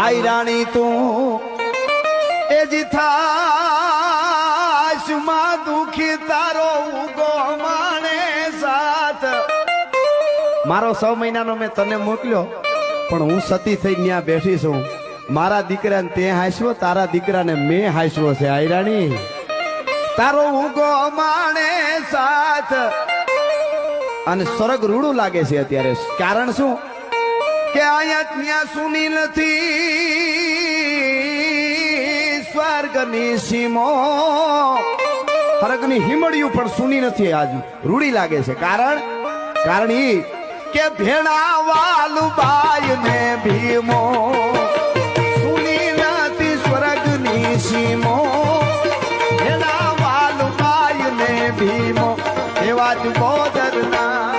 આઈ રાણી તું, એ જીથાશમાં દુખી તારો ઉગો માણે સાથ. મારો છ મહિનાનો મેં તને મોકલ્યો, પણ હું સતી થઈ ત્યાં બેઠી છું. મારા દીકરાને તે હાંસવો તારા દીકરાને મેં હાંસવો છે આયરાણી તારો ઉગો માણે સાથ. અને સ્વર્ગ રૂડું લાગે છે અત્યારે. કારણ શું? કે અહીંયા ત્યાં સુની નથી. સ્વર્ગની સીમો. સ્વર્ગની હિમડિયું પણ સુની નથી આજ. રૂડી લાગે છે. કારણ? કારણ ઈ કે ભેણા વાલુ બાય ને ભીમો. સુની નથી સ્વર્ગની સીમો. ભેણા વાલુ બાય ને ભીમો. એવા જ બોદરના